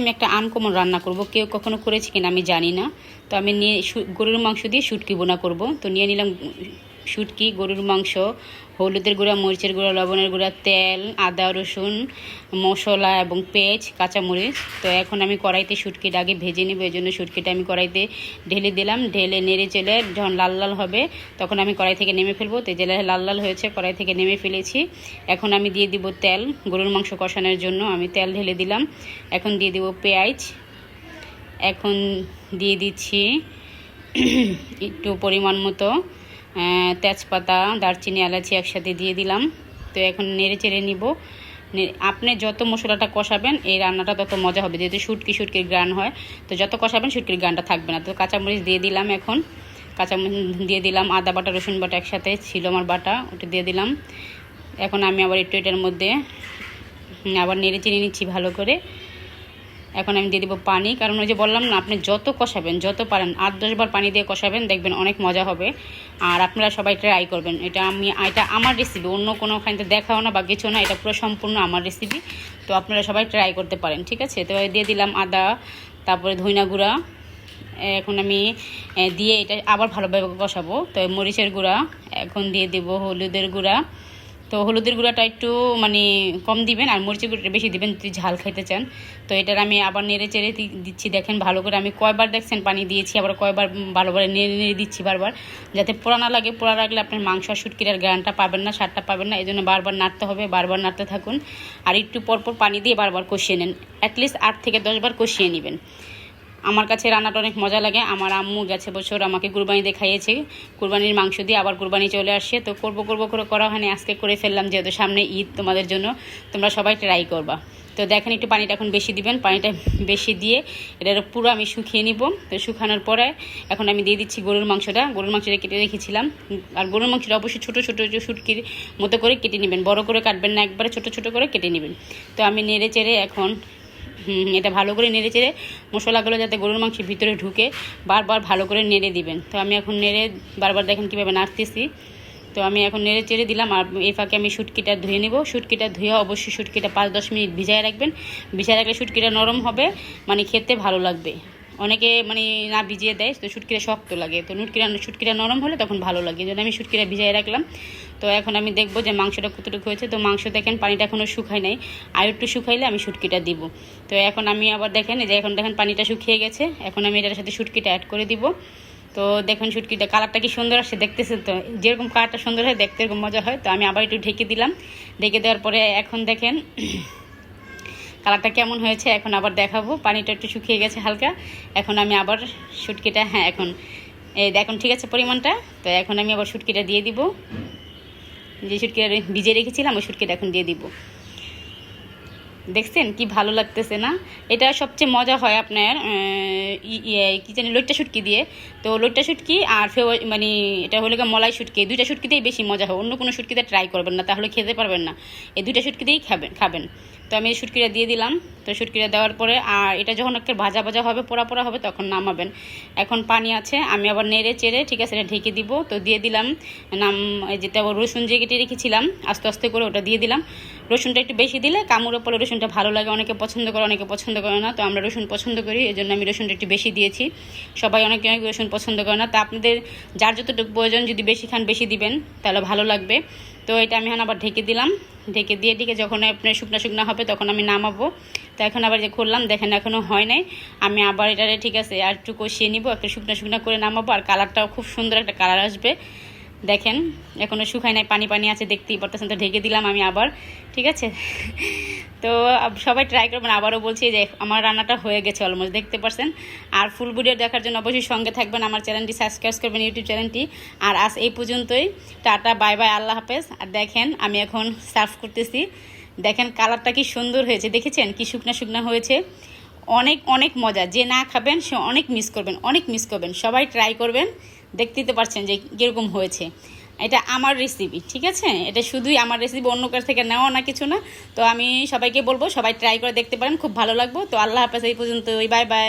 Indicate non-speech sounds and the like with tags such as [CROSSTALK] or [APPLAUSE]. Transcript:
আমি একটা আনকমন রান্না করব। কেউ কখনো করেছে কিনা আমি জানি না। তো আমি নিয়ে গরুর মাংস দিয়ে শুটকি বোনা করব। তো নিয়ে নিলাম শুটকি, গরুর মাংস, হলুদের গুঁড়া, মরিচের গুঁড়া, লবণের গুঁড়া, তেল, আদা, রসুন, মশলা এবং পেঁয়াজ, কাঁচামরিচ। তো এখন আমি কড়াইতে শুটকিটা আগে ভেজে নেব, এই জন্য শুটকিটা আমি কড়াইতে ঢেলে দিলাম। ঢেলে নেড়ে চেলে যখন লাল লাল হবে, তখন আমি কড়াই থেকে নেমে ফেলব। তো জেলে লাল লাল হয়েছে, কড়াই থেকে নেমে ফেলেছি। এখন আমি দিয়ে দিব তেল। গরুর মাংস কষানোর জন্য আমি তেল ঢেলে দিলাম। এখন দিয়ে দিব পেঁয়াজ। এখন দিয়ে দিচ্ছি [CLEARS THROAT] একটু পরিমাণ মতো। তেজপাতা, দারচিনি, এলাচি একসাথে দিয়ে দিলাম। তো এখন নেড়ে চেড়ে নিব। আপনি যত মশলাটা কষাবেন, এই রান্নাটা তত মজা হবে। যেহেতু শুটকি, শুটকির গ্রান হয়, তো যত কষাবেন, শুটকির গ্রানটা থাকবে না। তো কাঁচামরিচ দিয়ে দিলাম এখন। কাঁচামরিচ দিয়ে দিলাম, আদা বাটা, রসুন বাটা একসাথে ছিল আমার বাটা, ওটা দিয়ে দিলাম। এখন আমি আবার একটু এটার মধ্যে আবার নেড়ে চেড়ে নিচ্ছি ভালো করে। এখন আমি দিয়ে দেবো পানি। কারণ ওই যে বললাম না, আপনি যত কষাবেন, যত পারেন, আট দশবার পানি দিয়ে কষাবেন, দেখবেন অনেক মজা হবে। আর আপনারা সবাই ট্রাই করবেন। এটা আমি, এটা আমার রেসিপি অন্য কোনো ওখানে দেখাও না বা কিছু না, এটা পুরো সম্পূর্ণ আমার রেসিপি তো আপনারা সবাই ট্রাই করতে পারেন, ঠিক আছে? তো দিয়ে দিলাম আদা, তারপরে ধইনা গুঁড়া। এখন আমি দিয়ে এটা আবার ভালোভাবে কষাবো। তো মরিচের গুঁড়া, এখন দিয়ে দেবো হলুদের গুঁড়া। তো হলুদের গুঁড়াটা একটু মানে কম দিবেন আর মরিচের গুঁড়োটা বেশি দিবেন, যদি ঝাল খাইতে চান। তো এটার আমি আবার নেড়ে চেড়ে দিচ্ছি, দেখেন ভালো করে। আমি কয়বার দেখছেন পানি দিয়েছি, আবার কয়বার ভালোভাবে নেড়ে নেড়ে দিচ্ছি বারবার। যাতে পোড়া না লাগে, পোড়া রাখলে আপনার মাংস আর শুটকির গ্রানটা পাবেন না, স্বাদটা পাবেন না। এই জন্য বারবার নাড়তে হবে, বারবার নাড়তে থাকুন। আর একটু পরপর পানি দিয়ে বারবার কষিয়ে নেন। অ্যাটলিস্ট আট থেকে দশবার কষিয়ে নেবেন। আমার কাছে রান্নাটা অনেক মজা লাগে। আমার আম্মু গেছে বছর আমাকে কুরবানিতে খাইয়েছে কুরবানির মাংস দিয়ে আবার কুরবানি চলে আসছে। তো করব করব, করে করা হয়নি। আজকে করে ফেললাম যেহেতু সামনে ঈদ তোমাদের জন্য। তোমরা সবাই ট্রাই করবা। তো দেখেন একটু পানিটা এখন বেশি দিবেন। পানিটা বেশি দিয়ে এটা পুরো আমি শুকিয়ে নিব। তো শুকানোর পরে এখন আমি দিয়ে দিচ্ছি গরুর মাংসটা। গরুর মাংসটা কেটে রেখেছিলাম। আর গরুর মাংসটা অবশ্যই ছোটো ছোটো শুটকির মতো করে কেটে নেবেন। বড় করে কাটবেন না, একবারে ছোটো ছোটো করে কেটে নেবেন। তো আমি নেড়ে চেড়ে এখন এটা ভালো করে নেড়ে চেড়ে মশলাগুলো যাতে গরুর মাংসের ভিতরে ঢুকে বারবার ভালো করে নেড়ে দিবেন। তো আমি এখন নেড়ে বারবার দেখেন কীভাবে নাড়তেছি। তো আমি এখন নেড়ে চেড়ে দিলাম আর এই ফাঁকে আমি শুটকিটা ধুয়ে নেব। শুটকিটা ধুয়ে অবশ্যই শুটকিটা পাঁচ দশ মিনিট ভিজায় রাখবেন। ভিজায় রাখলে শুটকিটা নরম হবে মানে খেতে ভালো লাগবে। অনেকে মানে না ভিজিয়ে দেয়, তো শুটকিটা শক্ত লাগে। তো নুটকিটা শুটকিটা নরম হলে তখন ভালো লাগে। জন্য আমি শুটকিটা ভিজাই রাখলাম, তো এখন আমি দেখব যে মাংসটা কতটুকু হয়েছে। তো মাংস দেখেন, পানিটা এখনও শুকায় নাই। আর একটু শুকাইলে আমি শুটকিটা দিব। তো এখন আমি আবার দেখেন যে এখন দেখেন পানিটা শুকিয়ে গেছে। এখন আমি এটার সাথে শুটকিটা অ্যাড করে দিব। তো দেখুন শুটকিটা কালারটা কি সুন্দর আসছে, দেখতেছেন তো? যেরকম কালারটা সুন্দর হয়, দেখতে এরকম মজা হয়। তো আমি আবার একটু ঢেকে দিলাম। ঢেকে দেওয়ার পরে এখন দেখেন কালারটা কেমন হয়েছে এখন আবার দেখাবো। পানিটা একটু শুকিয়ে গেছে হালকা। এখন আমি আবার শুটকিটা হ্যাঁ এখন। এই এখন ঠিক আছে পরিমাণটা? তো এখন আমি আবার শুটকিটা দিয়ে দিব। যে শুটকিটা ভিজে রেখেছিলাম ওই শুটকিটা এখন দিয়ে দিব। দেখছেন কি ভালো লাগতেছে না? এটা সবচেয়ে মজা হয় আপনার ইয়ে, কি জানি লইট্টা শুটকি দিয়ে। তো লইট্টা শুটকি আর ফেও মানে এটা হলো মলাই শুটকি। দুইটা শুটকিতেই বেশি মজা হয়। অন্য কোনো শুটকিতে ট্রাই করবেন না তাহলে খেতে পারবেন না। এই দুইটা শুটকিতেই খাবেন খাবেন। তো আমি এই শুটকিটা দিয়ে দিলাম। তো শুটকিটা দেওয়ার পরে, আর এটা যখন একটা ভাজা ভাজা হবে, পোড়া পোড়া হবে, তখন নামাবেন। এখন পানি আছে, আমি আবার নেড়ে চেড়ে, ঠিক আছে, এটা ঢেকে দিব। তো দিয়ে দিলাম, নাম যেটা রসুন যে কেটে রেখেছিলাম, আস্তে আস্তে করে ওটা দিয়ে দিলাম। রসুনটা একটু বেশি দিলে কামড়ের পরে রসুনটা ভালো লাগে, অনেকে পছন্দ করে, অনেকে পছন্দ করে না। তো আমরা রসুন পছন্দ করি এই জন্য আমি রসুনটা একটু বেশি দিয়েছি। সবাই অনেকে অনেক রসুন পছন্দ করে না। তা আপনাদের, যার যতটুকু প্রয়োজন, যদি বেশি খান, বেশি দিবেন, তাহলে ভালো লাগবে। তো এটা আমি এখন আবার ঢেকে দিলাম। ঢেকে দিয়ে ঢেকে যখন আপনার শুকনা শুকনা হবে তখন আমি নামাবো। তো এখন আবার যে খুললাম, দেখেন এখনও হয় নাই। আমি আবার এটারে ঠিক আছে আর একটু কষিয়ে নিব, একটা শুকনা শুকনা করে নামাবো। আর কালারটাও খুব সুন্দর একটা কালার আসবে। দেখেন এখনও শুকায় নাই, পানি পানি আছে, দেখতেই পারতেছেন, তো ঢেকে দিলাম আমি আবার, ঠিক আছে? তো সবাই ট্রাই করবেন, আবারও বলছি যে আমার রান্নাটা হয়ে গেছে অলমোস্ট দেখতে পারছেন? আর ফুল ভিডিও দেখার জন্য অবশ্যই সঙ্গে থাকবেন আমার চ্যানেলটি সাবস্ক্রাইব করবেন ইউটিউব চ্যানেলটি আর আজ এই পর্যন্তই, টাটা বাই বাই আল্লাহ হাফেজ। আর দেখেন, আমি এখন সার্ভ করতেছি। দেখেন কালারটা কি সুন্দর হয়েছে, দেখেছেন? কি শুকনা শুকনা হয়েছে। অনেক অনেক মজা, যে না খাবেন, সে অনেক মিস করবেন, অনেক মিস করবেন। সবাই ট্রাই করবেন। দেখতেই তো পারছেন যে কীরকম হয়েছে। এটা আমার রেসিপি ঠিক আছে? এটা শুধুই আমার রেসিপি অন্য কার থেকে নেওয়া না কিছু না। তো আমি সবাইকে বলব, সবাই ট্রাই করে দেখতে পারেন, খুব ভালো লাগবো। তো আল্লাহ হাফেজ, এই পর্যন্ত ওই বাই বাই।